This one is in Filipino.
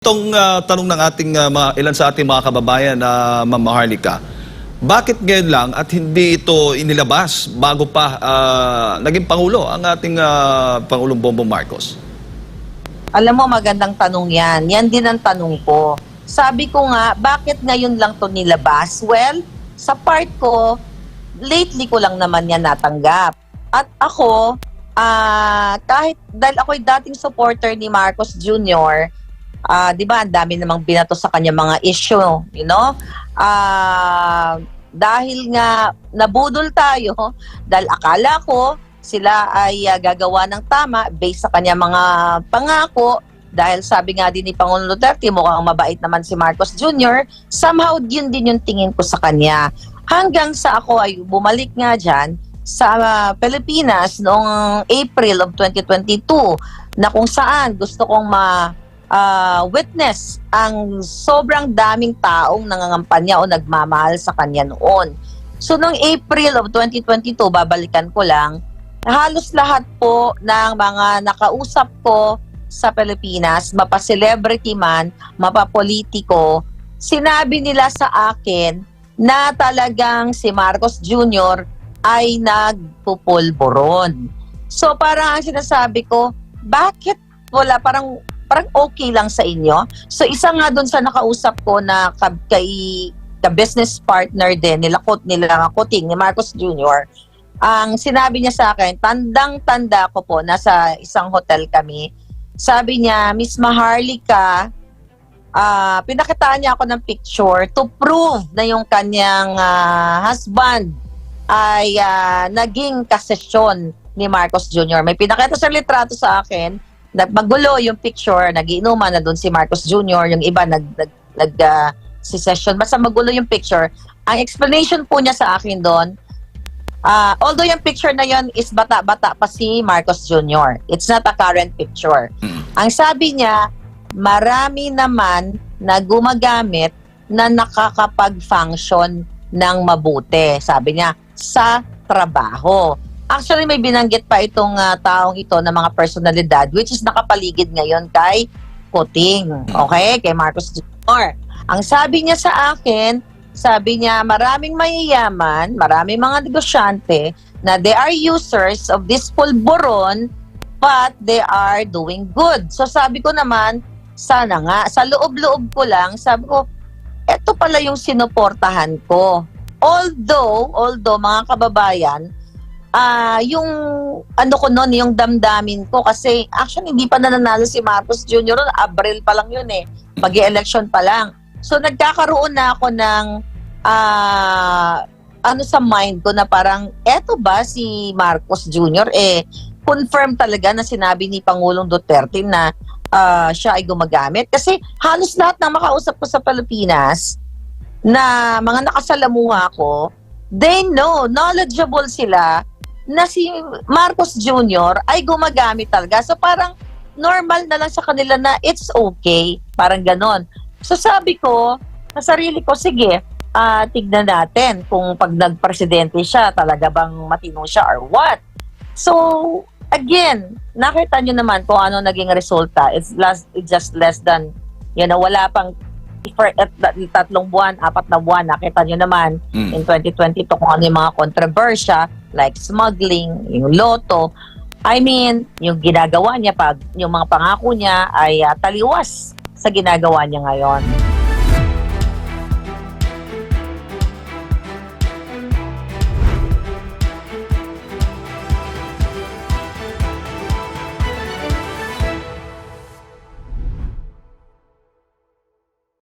Itong ah, tanong ng ating ah, mga, ilan sa ating mga kababayan na Ma'am Maharlika, bakit ngayon lang at hindi ito inilabas bago pa ah, naging Pangulo ang ating ah, Pangulong Bongbong Marcos? Alam mo, magandang tanong yan. Yan din ang tanong ko. Sabi ko nga, bakit ngayon lang to nilabas? Well, sa part ko, lately ko lang naman yan natanggap. At ako, ah kahit dahil ako'y dating supporter ni Marcos Jr., ah, di ba, ang dami namang binato sa kanya mga issue, you know? Ah, dahil nga nabudol tayo, dahil akala ko sila ay ah, gagawa ng tama based sa kanya mga pangako, dahil sabi nga din ni Pangulong Duterte, mukhang mabait naman si Marcos Jr., somehow yun din yung tingin ko sa kanya. Hanggang sa ako ay bumalik nga dyan sa ah, Pilipinas noong April of 2022 na kung saan gusto kong ma ah, witness ang sobrang daming taong nangangampanya o nagmamahal sa kanya noon. So noong April of 2022, babalikan ko lang, halos lahat po ng mga nakausap ko sa Pilipinas, mapa-celebrity man, mapa-politiko, sinabi nila sa akin na talagang si Marcos Jr. ay nagpupulburon. So parang ang sinasabi ko, bakit wala parang parang okay lang sa inyo? So isa nga doon sa nakausap ko na ka, kay ka business partner din nila kot nila Kuting ni Marcos Jr. Ang sinabi niya sa akin, tandang-tanda ko po, nasa isang hotel kami. Sabi niya, Miss Maharlika, ah pinakitaan niya ako ng picture to prove na yung kanyang ah, husband ay ah, naging kasesyon ni Marcos Jr. May pinakita sa litrato sa akin, nagmagulo yung picture, nagiinuman na doon si Marcos Jr., yung iba nag, nag, nag si session, basta magulo yung picture. Ang explanation po niya sa akin doon, ah, although yung picture na yon is bata-bata pa si Marcos Jr., it's not a current picture. Mm. Ang sabi niya, marami naman na gumagamit na nakakapag-function ng mabuti. Sabi niya, sa trabaho. Actually, may binanggit pa itong ah, taong ito na mga personalidad which is nakapaligid ngayon kay Kuting. Okay? Kay Marcos Jr. Ang sabi niya sa akin, sabi niya, maraming mayayaman, maraming mga negosyante na they are users of this pulburon but they are doing good. So sabi ko naman, sana nga, sa loob-loob ko lang, sabi ko, eto pala yung sinuportahan ko. Although, although mga kababayan, ah yung ano ko noon, yung damdamin ko kasi actually hindi pa nananalo si Marcos Jr. noon, Abril pa lang yun eh. mag election pa lang. So nagkakaroon na ako ng ah ano sa mind ko na parang eto ba si Marcos Jr. eh confirm talaga na sinabi ni Pangulong Duterte na ah, siya ay gumagamit kasi halos lahat ng makausap ko sa Pilipinas na mga nakasalamuha ko they know knowledgeable sila na si Marcos Jr. ay gumagamit talaga so parang normal na lang sa kanila na it's okay parang ganon so sabi ko sa sarili ko sige ah tignan natin kung pag nagpresidente siya, talaga bang matino siya or what. So, again, nakita nyo naman kung ano naging resulta. It's, last, it's just less than, you know, wala pang for at, at, tatlong buwan, apat na buwan, nakita nyo naman Mm. in 2022 kung ano yung mga kontrobersya like smuggling, yung loto. I mean, yung ginagawa niya pag yung mga pangako niya ay ah, taliwas sa ginagawa niya ngayon.